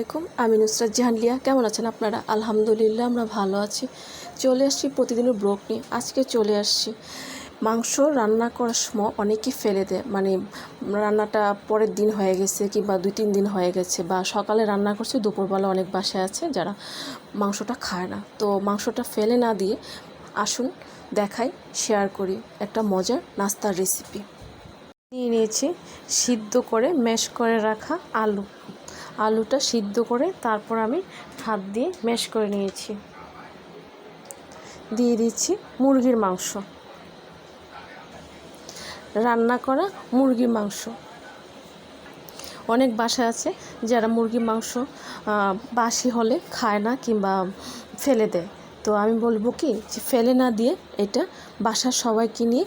আলাইকুম, আমি নুসরাত জাহানলিয়া। কেমন আছেন আপনারা? আলহামদুলিল্লাহ, আমরা ভালো আছি। চলে আসছি প্রতিদিনের ব্লগ নিয়ে। আজকে চলে আসছি। মাংস রান্না করার সময় অনেকেই ফেলে দেয়। মানে রান্নাটা পরের দিন হয়ে গেছে কিংবা দুই তিন দিন হয়ে গেছে বা সকালে রান্না করছে, দুপুরবেলা অনেক বাসায় আছে যারা মাংসটা খায় না। তো মাংসটা ফেলে না দিয়ে আসুন, দেখাই, শেয়ার করি একটা মজার নাস্তার রেসিপি নিয়ে নিয়েছি সিদ্ধ করে ম্যাশ করে রাখা আলু। আলুটা সিদ্ধ করে তারপর আমি হাত দিয়ে ম্যাশ করে নিয়েছি। দিয়ে দিচ্ছি মুরগির মাংস। রান্না করা মুরগির মাংস। অনেক বাসা আছে যারা মুরগির মাংস বাসি হলে খায় না কিংবা ফেলে দেয়। তো আমি বলব কি যে ফেলে না দিয়ে এটা বাসার সবাইকে নিয়ে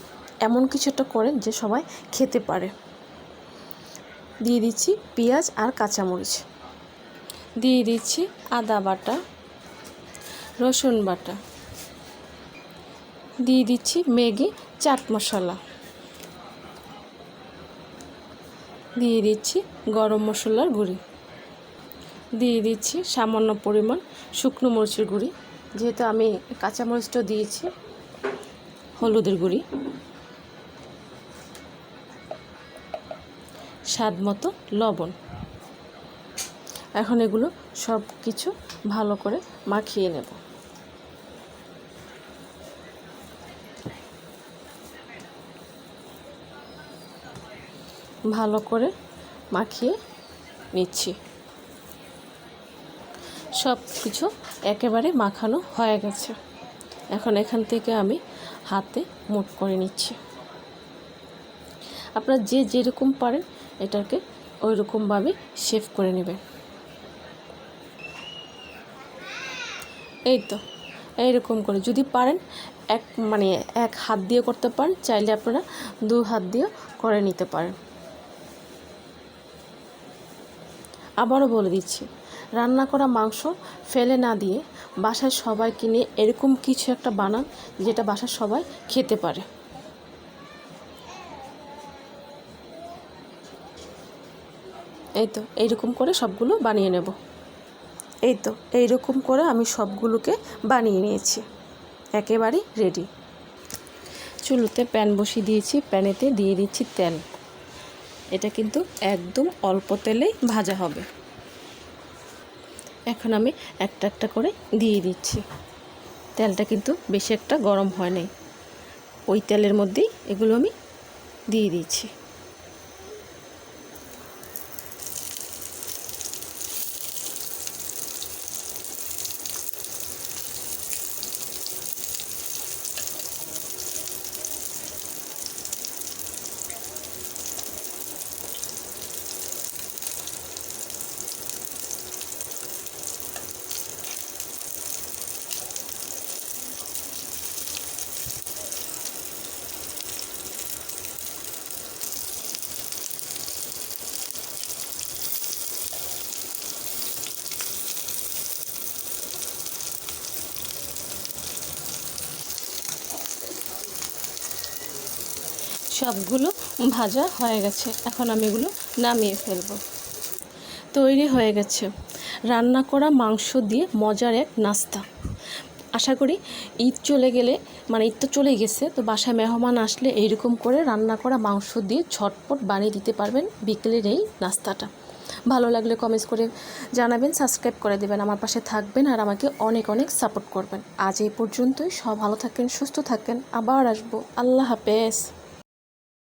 এমন কিছু একটা করেন যে সবাই খেতে পারে। দিয়ে দিচ্ছি পেঁয়াজ আর কাঁচামরিচ। দিয়ে দিচ্ছি আদা বাটা, রসুন বাটা। দিয়ে দিচ্ছি ম্যাগি, চাট মশলা। দিয়ে দিচ্ছি গরম মশলার গুঁড়ি। দিয়ে দিচ্ছি সামান্য পরিমাণ শুকনো মরিচের গুঁড়ি। যেহেতু আমি কাঁচামরিচটা দিয়েছি, হলুদের গুঁড়ি। স্বাদ মতো লবণ। এখন এগুলো সব কিছু ভালো করে মাখিয়ে নেব। ভালো করে মাখিয়ে নিচ্ছি। সব কিছু একেবারে মাখানো হয়ে গেছে। এখন এখান থেকে আমি হাতে মুট করে নিচ্ছি। আপনারা যে যেরকম পারেন এটাকে ওই রকমভাবে শেভ করে নেবেন এই তো এইরকম করে। যদি পারেন, এক মানে এক হাত দিয়ে করতে পারেন, চাইলে আপনারা দু হাত দিয়ে করে নিতে পারেন। আবারও বলে দিচ্ছি, রান্না করা মাংস ফেলে না দিয়ে বাসায় সবাই কিনে এরকম কিছু একটা বানান যেটা বাসার সবাই খেতে পারে। এই তো, এইরকম করে সবগুলো বানিয়ে নেব। এই তো, এইরকম করে আমি সবগুলোকে বানিয়ে নিয়েছি। একেবারেই রেডি চুলোতে প্যান বসিয়ে দিয়েছি, প্যানেতে দিয়ে দিচ্ছি তেল। এটা কিন্তু একদম অল্প তেলেই ভাজা হবে। এখন আমি একটা একটা করে দিয়ে দিচ্ছি। তেলটা কিন্তু বেশি একটা গরম হয় নাই। ওই তেলের মধ্যেই এগুলো আমি দিয়ে দিচ্ছি। সবগুলো ভাজা হয়ে গেছে। এখন আমি এগুলো নামিয়ে ফেলব। তৈরি হয়ে গেছে। রান্না করা মাংস দিয়ে মজার এক নাস্তা। আশা করি ঈদ চলে গেলে মানে ঈদ তো চলে গেছে, তো বাসায় মেহমান আসলে এইরকম করে রান্না করা মাংস দিয়ে ঝটপট বানিয়ে দিতে পারবেন বিকেলের এই নাস্তাটা। ভালো লাগলে কমেন্টস করে জানাবেন সাবস্ক্রাইব করে দেবেন, আমার পাশে থাকবেন আর আমাকে অনেক অনেক সাপোর্ট করবেন। আজ এই পর্যন্তই। সব ভালো থাকেন, সুস্থ থাকেন। আবার আসব। আল্লাহ হাফেজ।